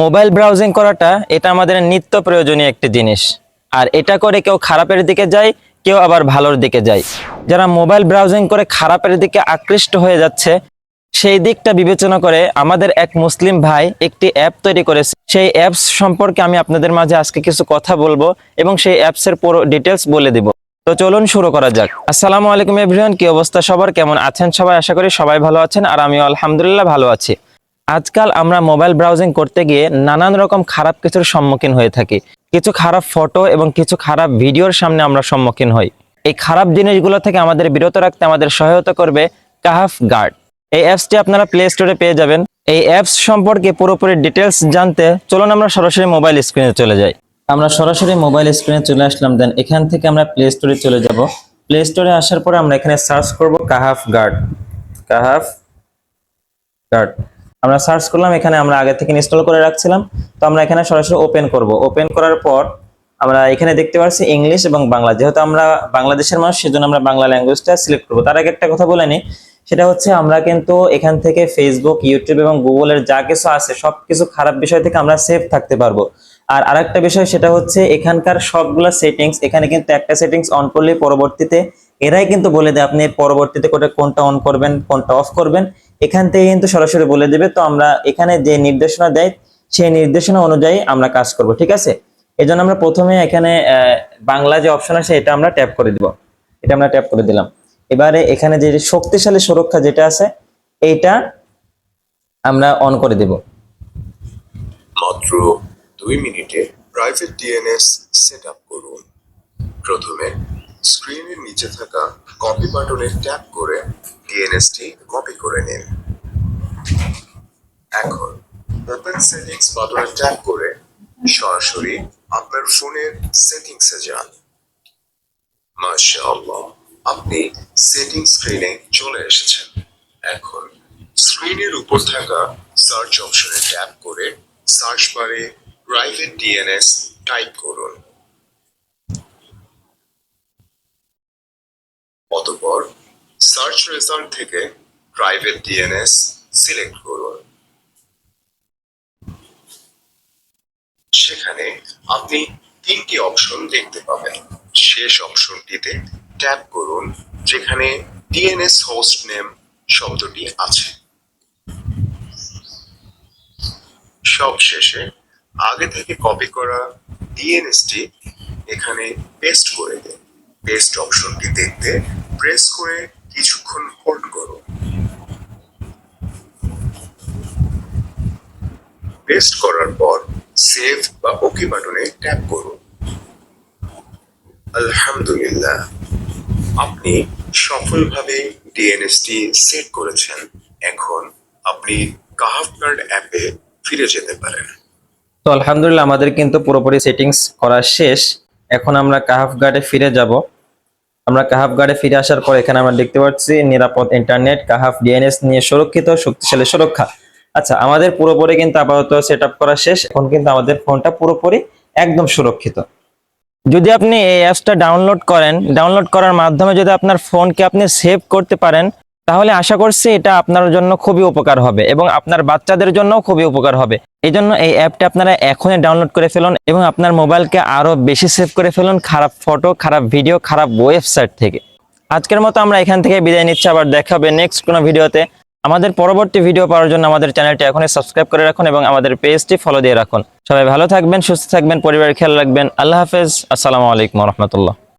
Mobile browsing করাটা এটা আমাদের নিত্য প্রয়োজনীয় একটি জিনিস। আর এটা করে কেউ খারাপের দিকে যায়, কেউ আবার ভালোর দিকে যায়। যারা মোবাইল ব্রাউজিং করে খারাপের দিকে আকৃষ্ট হয়ে যাচ্ছে, সেই দিকটা বিবেচনা করে আমাদের এক মুসলিম ভাই একটি অ্যাপ তৈরি করেছে। সেই অ্যাপস সম্পর্কে আমি আপনাদের মাঝে আজকে কিছু কথা বলব এবং সেই অ্যাপসের পুরো ডিটেলস বলে দিব। তো চলুন শুরু করা যাক। আসসালামু আলাইকুম এভরিওয়ান, কি অবস্থা সবার? কেমন আছেন সবাই? আশা করি সবাই ভালো আছেন, আর আমিও আলহামদুলিল্লাহ ভালো আছি। আজকাল আমরা মোবাইল ব্রাউজিং করতে গিয়ে নানান রকম খারাপ কিছুর সম্মুখীন হয়ে থাকি। কিছু খারাপ ফটো এবং কিছু খারাপ ভিডিওর সামনে আমরা সম্মুখীন হই। এই খারাপ জিনিসগুলো থেকে আমাদের বিরত রাখতে আমাদের সহায়তা করবে কাহাফ গার্ড। এই অ্যাপসটি আপনারা প্লে স্টোরে পেয়ে যাবেন। এই অ্যাপস সম্পর্কে পুরোপুরি ডিটেলস জানতে চলুন আমরা সরাসরি মোবাইল স্ক্রিনে চলে যাই। আমরা সরাসরি মোবাইল স্ক্রিনে চলে আসলাম দেন এখান থেকে আমরা প্লে স্টোরে চলে যাব। প্লে স্টোরে আসার পরে আমরা এখানে সার্চ করব কাহাফ গার্ড। কাহাফ গার্ড। আমরা সার্চ করলাম, এখানে আমরা আগে থেকে ইনস্টল করে রাখছিলাম। তো আমরা এখানে সরাসরি ওপেন করব। ওপেন করার পর আমরা এখানে দেখতে পাচ্ছি ইংলিশ এবং বাংলা। যেহেতু আমরা বাংলাদেশের মানুষ, সেজন্য আমরা বাংলা ল্যাঙ্গুয়েজটা সিলেক্ট করব। তার আগে একটা কথা বলে নিই, সেটা হচ্ছে আমরা কিন্তু এখান থেকে ফেসবুক ইউটিউব এবং গুগলের যা কিছু আছে, সবকিছু খারাপ বিষয় থেকে আমরা সেফ থাকতে পারব। আর আরেকটা বিষয়, সেটা হচ্ছে এখানকার সবগুলা সেটিংস এখানে কিন্তু একটা সেটিংস অন করলে পরবর্তীতে, এরাই কিন্তু বলে দেয়, আপনি পরবর্তীতে কোনটা অন করবেন, কোনটা অফ করবেন। এখান থেকে কিন্তু সরাসরি বলে দেবে, তো আমরা এখানে যে নির্দেশনা দেয়, সেই নির্দেশনা অনুযায়ী আমরা কাজ করব, ঠিক আছে? এই জন্য আমরা প্রথমে এখানে বাংলা যে অপশন আছে, এটা আমরা ট্যাপ করে দিব। এটা আমরা ট্যাপ করে দিলাম। এবারে এখানে যে শক্তিশালী সুরক্ষা যেটা আছে, এইটা আমরা অন করে দেব। মাত্র দুই মিনিটে প্রাইভেট ডিএনএস সেট আপ করুন। প্রথমে স্ক্রিনের নিচে থাকা কপি বাটনে ট্যাপ করে ডিএনএসটি কপি করে নিন। এখন ওপেন সেটিংস বাটনে ট্যাপ করে সরাসরি আপনার ফোনের সেটিংসে যান। মাশাআল্লাহ, আপনি সেটিং স্ক্রিনে চলে এসেছেন। এখন স্ক্রিনের উপর থাকা সার্চ অপশনে ট্যাপ করে সার্চ বারে প্রাইভেট ডিএনএস টাইপ করুন। অতঃপর সার্চ রেজাল্ট থেকে প্রাইভেট ডিএনএস সিলেক্ট করুন। সেখানে আপনি তিনটি অপশন দেখতে পাবেন। শেষ অপশনটিতে ট্যাপ করুন, যেখানে ডিএনএস হোস্ট নেম শব্দটি আছে। সব শেষে আগে থেকে কপি করা ডিএনএসটি এখানে পেস্ট করে দিন। পেস্ট অপশনটি দেখতে প্রেস করে কিছুক্ষণ হোল্ড করুন পেস্ট করার পর সেভ বা ওকে বাটনে ট্যাপ করুন আলহামদুলিল্লাহ, আপনি সফলভাবে ডিএনএসটি সেট করেছেন। এখন আপনি কাহাফ কার্ড অ্যাপে ফিরে যেতে পারেন। তো আলহামদুলিল্লাহ, আমাদের কিন্তু পুরোপুরি সেটিংস করা শেষ। এখন আমরা কাহাফ গার্ডে ফিরে যাব। আমরা কাহাফ গার্ডে ফিরে আসার পর এখানে আমরা দেখতে পাচ্ছি নিরাপদ ইন্টারনেট, কাহাফ ডিএনএস নিয়ে সুরক্ষিত, শক্তিশালী সুরক্ষা। আচ্ছা আমাদের পুরোপুরি কিন্তু আপাতত সেট করা শেষ। এখন কিন্তু আমাদের ফোনটা পুরোপুরি একদম সুরক্ষিত। যদি আপনি এই অ্যাপসটা ডাউনলোড করেন ডাউনলোড করার মাধ্যমে যদি আপনার ফোনকে আপনি সেভ করতে পারেন তাহলে আশা করছি এটা আপনার জন্য খুবই উপকার হবে এবং আপনার বাচ্চাদের জন্য খুবই উপকার হবে। এই জন্য এই অ্যাপটা আপনারা এখনই ডাউনলোড করে ফেলুন এবং আপনার মোবাইলকে আরও বেশি সেভ করে ফেলুন খারাপ ফটো, খারাপ ভিডিও, খারাপ ওয়েবসাইট থেকে। আজকের মতো আমরা এখান থেকে বিদায় নিচ্ছি, আবার দেখা হবে নেক্সট কোনো ভিডিওতে। আমাদের পরবর্তী ভিডিও পাওয়ার জন্য আমাদের চ্যানেলটি এখনই সাবস্ক্রাইব করে রাখুন এবং আমাদের পেজটি ফলো দিয়ে রাখুন। সবাই ভালো থাকবেন, সুস্থ থাকবেন, পরিবারের খেয়াল রাখবেন। আল্লাহ হাফেজ, আসসালামু আলাইকুম রহমতুল্লাহ।